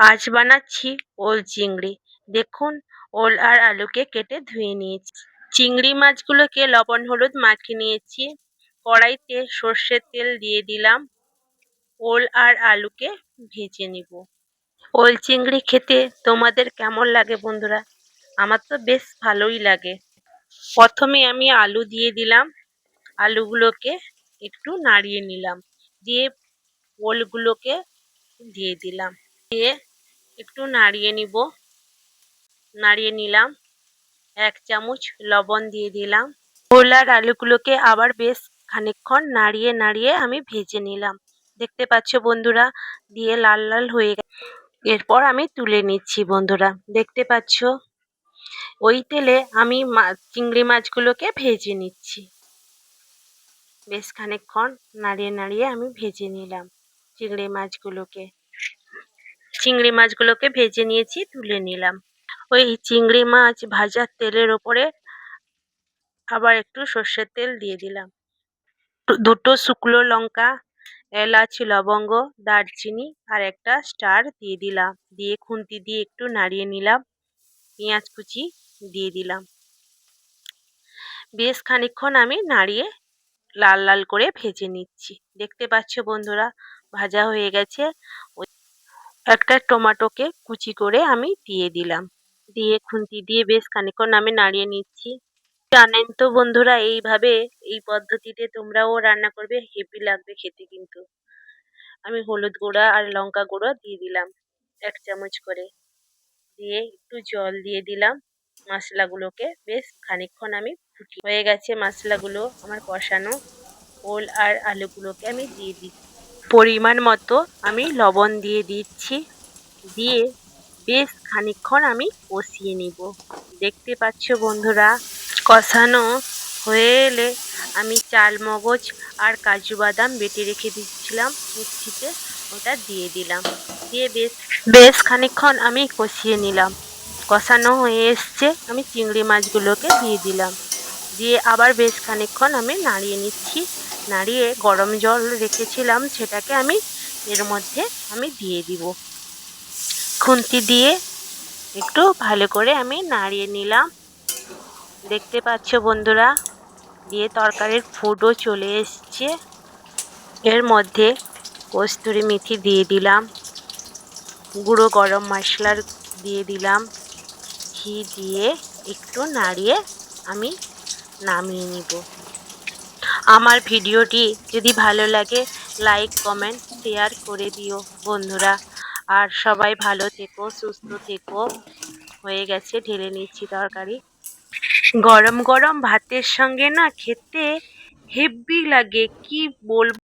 আজ বানাচ্ছি ওল চিংড়ি। দেখুন, ওল আর আলুকে কেটে ধুয়ে নিয়েছি। চিংড়ি মাছগুলোকে লবণ হলুদ মাখিয়ে নিয়েছি। কড়াইতে সর্ষের তেল দিয়ে দিলাম। ওল আর আলুকে ভেজে নিব। ওল চিংড়ি খেতে তোমাদের কেমন লাগে বন্ধুরা? আমার তো বেশ ভালোই লাগে। প্রথমে আমি আলু দিয়ে দিলাম। আলুগুলোকে একটু নাড়িয়ে নিলাম। দিয়ে ওলগুলোকে দিয়ে দিলাম। দিয়ে একটু নাড়িয়ে নিব। নাড়িয়ে নিলাম। এক চামচ লবণ দিয়ে দিলাম। ওল আর আলুগুলোকে আবার বেশ খানিকক্ষণ নাড়িয়ে নাড়িয়ে আমি ভেজে নিলাম। দেখতে পাচ্ছ বন্ধুরা, দিয়ে লাল লাল হয়ে গেছে। এরপর আমি তুলে নিচ্ছি বন্ধুরা। দেখতে পাচ্ছ? ওই তেলে আমি চিংড়ি মাছগুলোকে ভেজে নিচ্ছি। বেশ খানিকক্ষণ নাড়িয়ে নাড়িয়ে আমি ভেজে নিলাম চিংড়ি মাছগুলোকে। চিংড়ি মাছগুলোকে ভেজে নিয়েছি, তুলে নিলাম। ওই চিংড়ি মাছ ভাজার তেলের ওপরে আবার একটু সর্ষের তেল দিয়ে দিলাম। দুটো শুকনো লঙ্কা, এলাচ, লবঙ্গ, দারচিনি আর একটা স্টার দিয়ে দিলাম। দিয়ে খুন্তি দিয়ে একটু নাড়িয়ে নিলাম। পেঁয়াজ কুচি দিয়ে দিলাম। বেশ খানিক্ষণ আমি নাড়িয়ে লাল লাল করে ভেজে নিচ্ছি। দেখতে পাচ্ছ বন্ধুরা, ভাজা হয়ে গেছে। একটা টমাটোকে কুচি করে আমি দিয়ে দিলাম। দিয়ে খুন্তি দিয়ে বেশ খানিক্ষণ আমি নাড়িয়ে নিচ্ছি। জানেন তো বন্ধুরা, এইভাবে, এই পদ্ধতিতে তোমরাও রান্না করবে হেভি লাগবে খেতে কিন্তু। আমি হলুদ গুঁড়া আর লঙ্কা গুঁড়ো দিয়ে দিলাম এক চামচ করে। দিয়ে একটু জল দিয়ে দিলাম মশলাগুলোকে। বেশ খানিক্ষণ আমি ফুটি হয়ে গেছে মশলাগুলো, আমার কষানো ওল আর আলুগুলোকে আমি দিয়ে দিই পরিমাণ মতো আমি লবণ দিয়ে দিচ্ছি। দিয়ে বেশ খানিক্ষণ আমি কষিয়ে নিব। দেখতে পাচ্ছ বন্ধুরা, কষানো হয়ে এলে আমি চাল মগজ আর কাজু বাদাম বেটে রেখে দিচ্ছিলাম, মিক্সিতে ওটা দিয়ে দিলাম। দিয়ে বেশ বেশ খানিক্ষণ আমি কষিয়ে নিলাম। কষানো হয়ে এসছে, আমি চিংড়ি মাছগুলোকে দিয়ে দিলাম। দিয়ে আবার বেশ খানিক্ষণ আমি নাড়িয়ে নিচ্ছি। নাড়িয়ে গরম জল রেখেছিলাম, সেটাকে আমি এর মধ্যে আমি দিয়ে দিব। খুন্তি দিয়ে একটু ভালো করে আমি নাড়িয়ে নিলাম। দেখতে পাচ্ছ বন্ধুরা, দিয়ে তরকারির ফুডও চলে এসছে। এর মধ্যে কস্তুরি মেথি দিয়ে দিলাম। গুঁড়ো গরম মশলার দিয়ে দিলাম। ঘি দিয়ে একটু নাড়িয়ে আমি নামিয়ে নিব। আমার ভিডিওটি যদি ভালো লাগে লাইক কমেন্ট শেয়ার করে দিও বন্ধুরা। আর সবাই ভালো থেকো, সুস্থ থেকো। হয়ে গেছে, ঢেলে নিচ্ছি তরকারি। গরম গরম ভাতের সঙ্গে না খেতে হেভি লাগে, কি বলব?